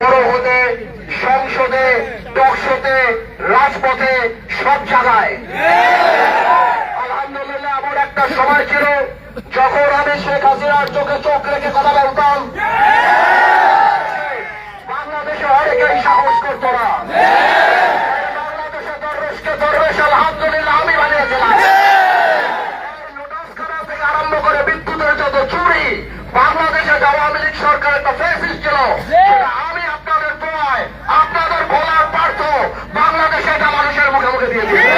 বড় হতে, সংসদে টকশোতে রাজপথে, সব জায়গায়। আলহামদুলিল্লাহ, এমন একটা সময় ছিল যখন আমি শেখ হাসিনার চোখে চোখ রেখে কথা বলতাম। বাংলাদেশে অনেকেই সাহস করতো না। বাংলাদেশে দরবেশকে দরবেশ, আলহামদুলিল্লাহ, আমি বানিয়েছিলাম। আরম্ভ করে বিদ্যুতের যত চুরি, বাংলাদেশে আওয়ামী লীগ সরকার একটা ফেসিস ছিল সেটা আপনাদের ভোলার পার্থ বাংলাদেশে এটা মানুষের মুখে মুখে দিয়ে দিয়েছি।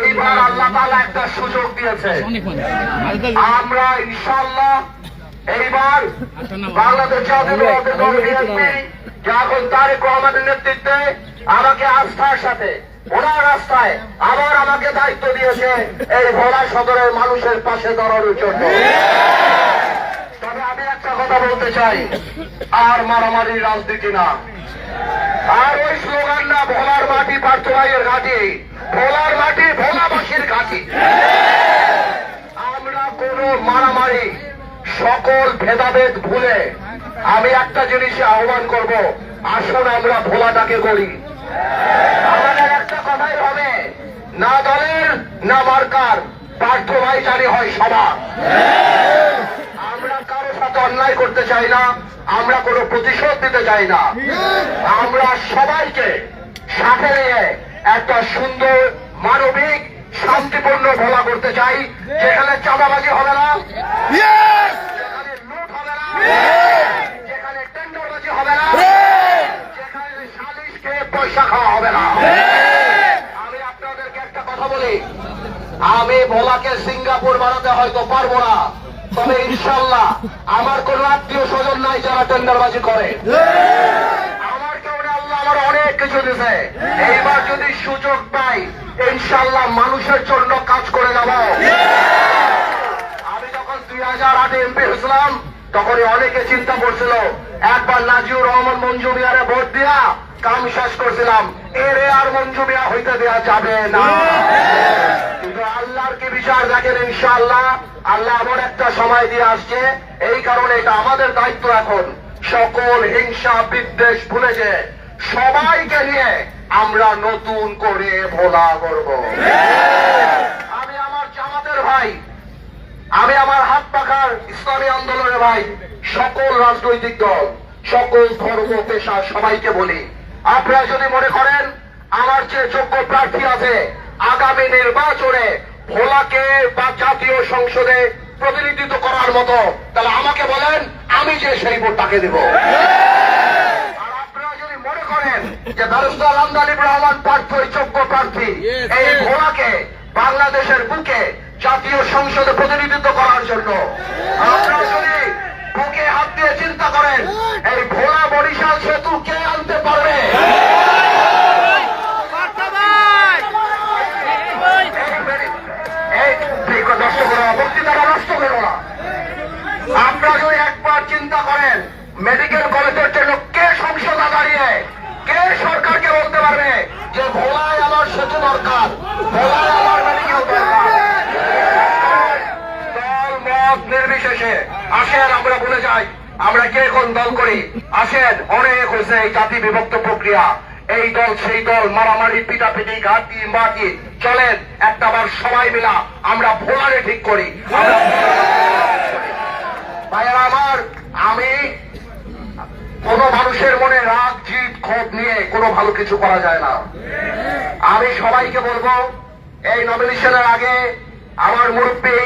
এইবার আল্লাহ তাআলা একটা সুযোগ দিয়েছে। আমরা ইনশাল্লাহ এইবার বাংলাদেশ যখন তারেক রহমানের নেতৃত্বে আমাকে আস্থার সাথে ওনার রাস্তায় আবার আমাকে দায়িত্ব দিয়েছে এই ভোলা সদরের মানুষের পাশে দাঁড়ানোর জন্য। তবে আমি একটা কথা বলতে চাই। আর মারামারি রাজনীতি না। আর ওই স্লোগান না ভোলার মাটি পার্থ ভাইয়ের ঘাটি। ভোলার মাটি, ভোলাবাসীর ঘাটি। আমরা কোন মারামারি, সকল ভেদাভেদ ভুলে আমি একটা জিনিসে আহ্বান করব, আসুন আমরা ভোলাটাকে করি আমাদের একটা কথাই হবে, না দলের, না মার্কার পার্থ ভাইচারি হয় সবার আমরা কারও সাথে অন্যায় করতে চাই না আমরা কোনো প্রতিশোধ দিতে চাই না। আমরা সবাইকে সাথে নিয়ে একটা সুন্দর মানবিক, শান্তিপূর্ণ ভোলা করতে চাই, যেখানে চাঁদাবাজি হবে না আমি ভোলাকে সিঙ্গাপুর বানাতে হয়তো পারব না। তবে ইনশাল্লাহ আমার কোন আত্মীয় স্বজন নাই যারা টেন্ডারবাজি করে। আমার না, আল্লাহ আমার অনেক কিছু দিছে। এইবার যদি সুযোগ পাই ইনশাল্লাহ মানুষের জন্য কাজ করে যাব। আমি যখন দুই হাজার আটে এমপি হয়েছিলাম তখন অনেকে চিন্তা করছিল একবার নাজিউর রহমান মঞ্জু মিয়ারে ভোট দিয়া কাম শেষ করছিলাম। এরে আর মঞ্জু হইতে দেওয়া যাবে না। আল্লাহর কি বিচার দেখেন ইনশাআল্লাহ? আল্লাহ এমন একটা সময় দিয়ে আসছে। এই কারণে এটা আমাদের দায়িত্ব এখন। সকল হিংসা, বিদ্বেষ ভুলে যে সবাইকে নিয়ে আমরা নতুন করে ভোলা করব। আমি আমার জামাতের ভাই, আমি আমার হাত পাখার ইসলামী আন্দোলনের ভাই, সকল রাজনৈতিক দল, সকল ধর্ম, পেশা সবাইকে বলি। আপনারা যদি মনে করেন, আমার যে যোগ্য প্রার্থী আছে আগামী নির্বাচনে ভোলাকে বা জাতীয় সংসদে প্রতিনিধিত্ব করার মতো তাহলে আমাকে বলেন আমি যে সেই ভোট তাকে দেব। আর আপনারা যদি মনে করেন যে দারুস্তাল আমদালিব রহমান প্রার্থী যোগ্য প্রার্থী এই ভোলাকে বাংলাদেশের বুকে জাতীয় সংসদে প্রতিনিধিত্ব করার জন্য। আপনারা মেডিকেল জন্য কে সংসদে দাঁড়িয়ে, কে সরকারকে বলতে পারবে যে ভোলায় আমার সেতু দরকার, ভোলায় আমার মেডিকেল দরকার? নির্বিশেষে। আমরা একটা বার সবাই মিলা আমরা ভোলারে ঠিক করি। আমরা ভাইয়েরা আমার, আমি কোন মানুষের মনে রাগ জিত ক্ষোভ নিয়ে কোনো ভালো কিছু করা যায় না। আমি সবাইকে বলব, এই নমিনেশনের আগে আমার মুরব্বী,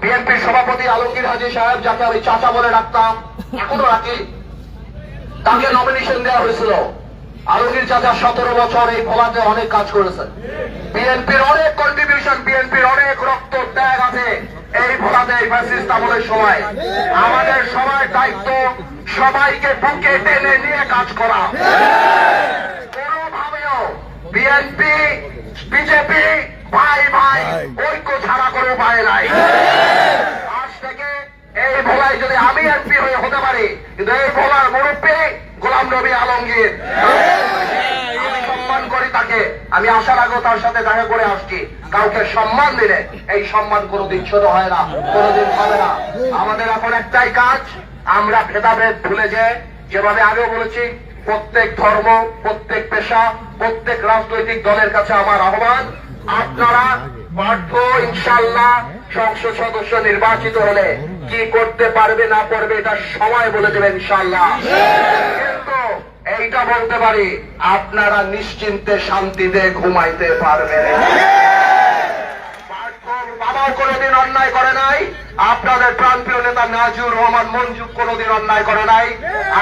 বিএনপির সভাপতি আলমগীর হাজি সাহেব, যাকে আমি চাচা বলে ডাকতাম, এখনও রাখি, তাকে নমিনেশন দেওয়া হয়েছিল। আলমগীর চাচা সতেরো বছর এই ভোলাতে অনেক কাজ করেছেন। বিএনপির অনেক কন্ট্রিবিউশন বিএনপির অনেক রক্ত ত্যাগ আছে এই ভোলাতে এই ফ্যাসিস্ট আমলের সময়। আমাদের সবার দায়িত্ব সবাইকে বুকে টেনে নিয়ে কাজ করা। কোনোভাবেও বিএনপি, বিজেপি, ভাই ভাই ঐক্য ছাড়া কোনো উপায় নাই। আজ থেকে এই ভোলায় যদি আমি এমপি হয়ে হতে পারি, কিন্তু এই ভোলার মুরব্বী গোলাম নবী আলমগীর। আমি সম্মান করি তাকে। আমি আসার আগেও তার সাথে দেখা করে আসছি। কাউকে সম্মান দিলে এই সম্মান কোনোদিন ছোট হয় না, কোনোদিন হবে না। আমাদের এখন একটাই কাজ আমরা ভেদাভেদ ভুলে যে যেভাবে আগেও বলেছি, প্রত্যেক ধর্ম, প্রত্যেক পেশা, প্রত্যেক রাজনৈতিক দলের কাছে আমার আহ্বান, আপনারা পার্থ ইনশাল্লাহ সংসদ সদস্য নির্বাচিত হলে কি করতে পারবে না পারবে এটা সময় বলে দেবে ইনশাল্লাহ কিন্তু এইটা বলতে পারি, আপনারা নিশ্চিন্তে শান্তিতে ঘুমাইতে পারবেন। বাবাও কোনোদিন অন্যায় করে নাই আপনাদের প্রাণপ্রিয় নেতা নাজিউর রহমান মঞ্জু কোনোদিন অন্যায় করে নাই।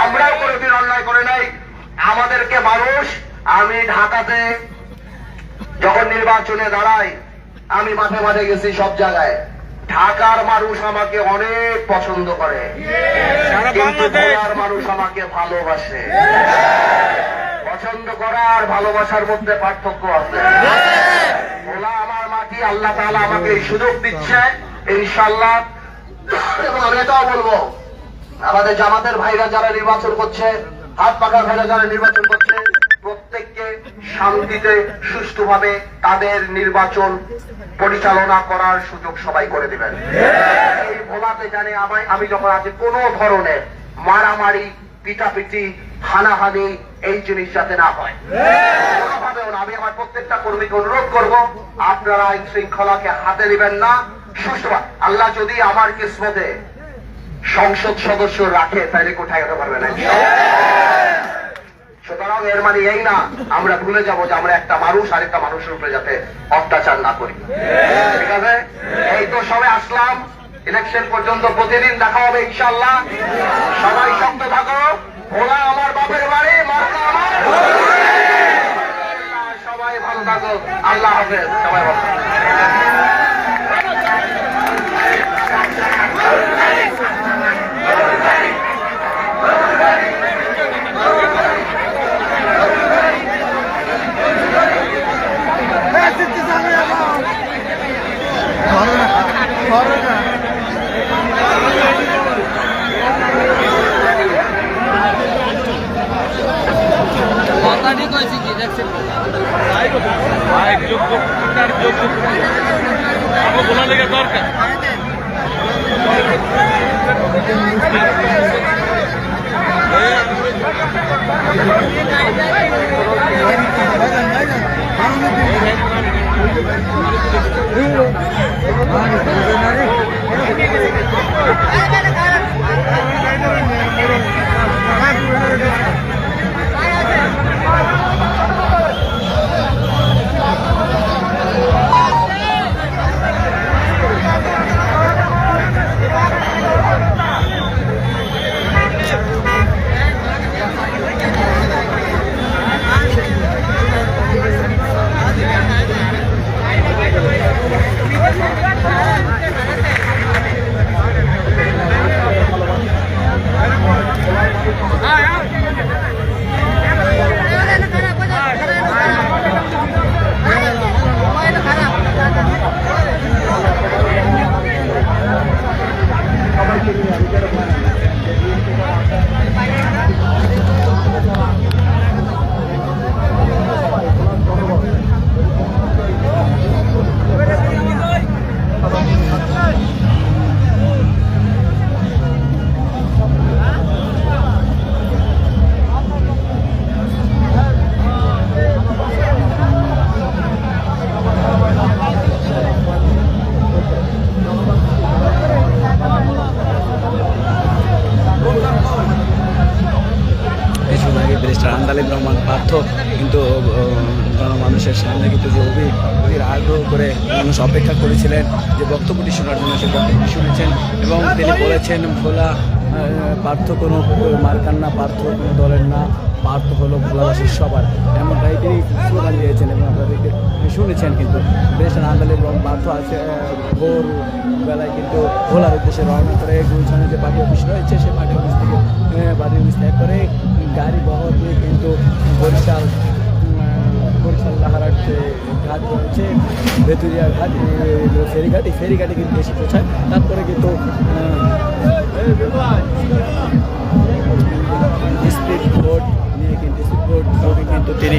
আমরাও কোনোদিন অন্যায় করে নাই। আমাদেরকে মানুষ আমি ঢাকাতে যখন নির্বাচনে দাঁড়াই আমি মাঠে মাঠে গেছি সব জায়গায়। ঢাকার মানুষ আমাকে অনেক পছন্দ করে। কিন্তু মানুষ আমাকে ভালোবাসে। পছন্দ করা আর ভালোবাসার মধ্যে পার্থক্য আছে। ভোলা আমার মাটি আল্লাহ তাআলা আমাকে এই সুযোগ দিচ্ছে। ইনশাল্লাহ আমি এটাও বলব, আমাদের জামাতের ভাইরা যারা নির্বাচন করছে, হাত পাকার ভাইরা যারা নির্বাচন করছে, প্রত্যেককে শান্তিতে, সুষ্ঠুভাবে তাদের নির্বাচন পরিচালনা করার সুযোগ সবাই করে দিবেন। এই ভোলাতে জানে আমায়, আমি যখন আছি, কোন ধরনের মারামারি, পিটাপিটি, হানাহানি, এই জিনিস যাতে না হয়। আমি আমার প্রত্যেকটা কর্মীকে অনুরোধ করব, আপনারা আইন শৃঙ্খলাকে হাতে নেবেন না। আল্লাহ যদি আমার কিসমতে সংসদ সদস্য রাখে, তাহলে কোথায় যেতে পারবে না? সুতরাং এর মানে এই না, আমরা ভুলে যাব যে আমরা একটা মানুষ, আরেকটা মানুষের উপরে যাতে অত্যাচার না করি। ঠিক আছে? এই তো সবে আসলাম। ইলেকশন পর্যন্ত প্রতিদিন দেখা হবে ইনশাল্লাহ সবাই শক্ত থাকো। ওরা আমার বাপের বাড়ি, মার্কা আমার সবাই ভালো থাকো। আল্লাহ হাফেজ। সবাই ভালো। কথাটি শোনার জন্য শুনেছেন এবং তিনি বলেছেন, ভোলা পার্থ কোনো মার্কার না, পার্থ কোনো দলের না, পার্থ হলো ভোলাবাসীর সবার। এমনটাই তিনি স্লোগান দিয়েছেন এবং আপনাদেরকে শুনেছেন কিন্তু বেশ আন্দালিব রহমান পার্থ আছে ভোর বেলায় কিন্তু ভোলার উদ্দেশ্যে রওনা করে গুলশানে যে পার্টি অফিস রয়েছে, সে পার্টি অফিস থেকে পার্টি অফিস ত্যাগ করে গাড়ি বহর দিয়ে কিন্তু বরিশাল বরিশাল ঘাট রয়েছে বেতুরিয়া ঘাট ফেরিঘাট ফেরিঘাটে কিন্তু এসে পৌঁছায়। তারপরে কিন্তু স্পিড বোট নিয়ে কিন্তু তিনি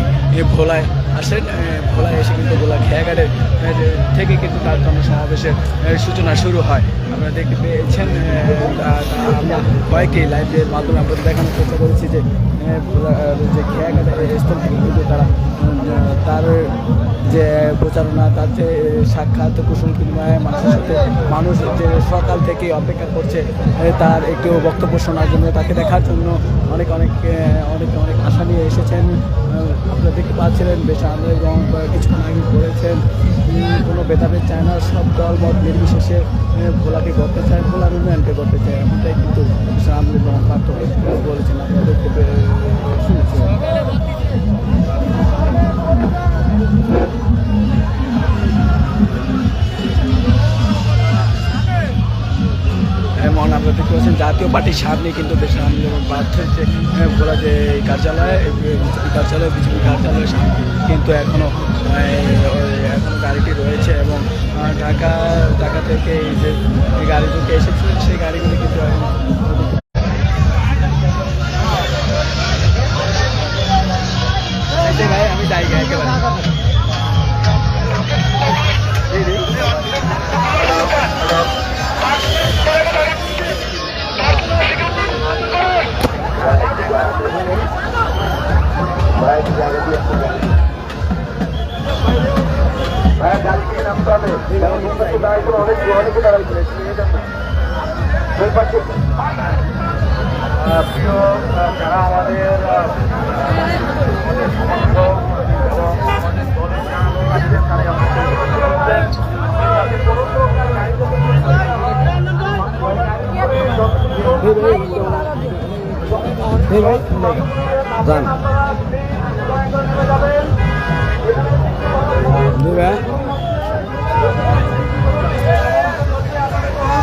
ভোলায় আসেন ভোলায় এসে কিন্তু ভোলা খেয়াঘাটের থেকে কিন্তু তার জনসমাবেশের এ, সূচনা শুরু হয়। আপনারা দেখতে পেয়েছেন আমরা কয়েকটি লাইভের মাধ্যমে আমরা দেখানোর চেষ্টা করেছি যে যে স্থল থেকে কিন্তু তারা তার যে প্রচারণা, তার যে সাক্ষাৎ কুশল বিনিময়ে মানুষের সাথে, মানুষ যে সকাল থেকে অপেক্ষা করছে তার একটু বক্তব্য শোনার জন্য তাকে দেখার জন্য অনেক অনেক অনেক অনেক আশা নিয়ে এসেছেন। আপনারা দেখতে পাচ্ছিলেন, বেশ আন্দোলন এবং কিছুক্ষণ আগে বলেছেন কোনো ভেদাভেদ চায় না, সব দল মত নির্বিশেষে ভোলাকে করতে চায় ভোলার উন্নয়নকে করতে চায়, এমনটাই কিন্তু পার্টির সামনে কিন্তু দেশের আন্দোলন বাধ্য যে বলা যে কার্যালয় এ, বিজেপি কার্যালয় বিজেপি কার্যালয়ের সামনে কিন্তু এখনও এখনও গাড়িটি রয়েছে এবং ঢাকা ঢাকা থেকে এই যে এই গাড়ি ঢুকে এসেছিলেন পাশে অনেক অনেকে দাঁড়াইছে দুই পাশে। আহ, প্রিয় যারা আমাদের আহ, সমর্থক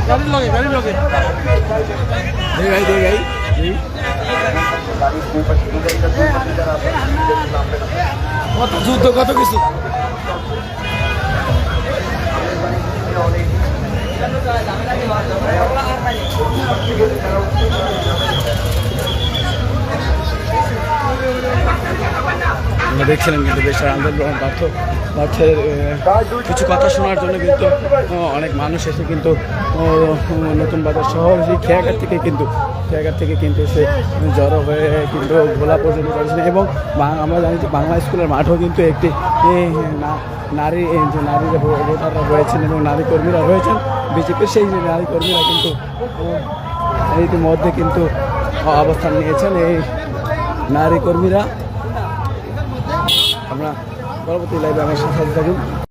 গাড়ির লগে গাড়ির লগে। দুই ভাই দে ভাই কত যুদ্ধ কত কিছু? আমরা দেখছিলাম কিন্তু দেশের আন্দোলন পার্থ, পার্থের কিছু কথা শোনার জন্য কিন্তু অনেক মানুষ এসে কিন্তু নতুন বাজার শহর সেই খেয়াঘাট থেকে কিন্তু, খেয়াঘাট থেকে কিন্তু সে জড়ো হয়ে কিন্তু ঘোলা পর্যন্ত করেছেন এবং আমরা জানি যে বাংলা স্কুলের মাঠও কিন্তু একটি নারী যে নারীরা ভোটাররা রয়েছেন এবং নারী কর্মীরা রয়েছেন বিজেপির সেই যে নারী কর্মীরা কিন্তু ইতিমধ্যে কিন্তু অবস্থান নিয়েছেন, এই নারী কর্মীরা। আমরা পরবর্তী লাইভে আমার সাথে থাকুন।